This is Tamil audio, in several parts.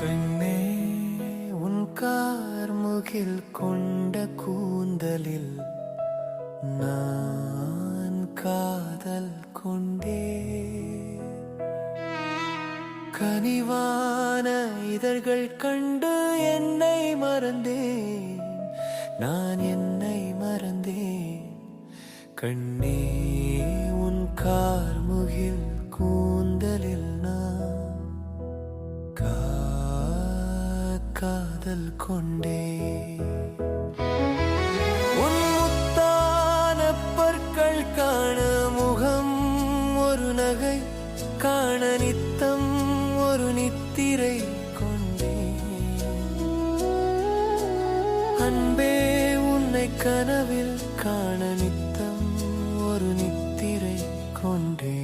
கண்ணே உன் கார்முகில் கொண்ட கூந்தலில் நான் காதல் கொண்டே. கனிவான இதழ்கள் கண்டு என்னை மறந்தேன். நான் என்னை மறந்தேன். கண்ணே உன் கார் காதல் கொண்டே. உன் முத்தான பற்கள் காண முகம் ஒரு நகை காண நித்தம் ஒரு நித்திரை கொண்டே. அன்பே உன்னை கனவில் காண நித்தம் ஒரு நித்திரை கொண்டே.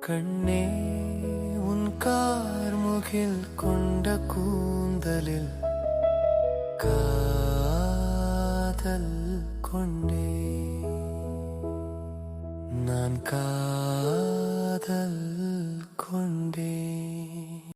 கண்ணே മുകിൽ കൊണ്ട കൂന്തലിൽ കാതൽ കൊണ്ടേ. നാൻ കാതൽ കൊണ്ടേ.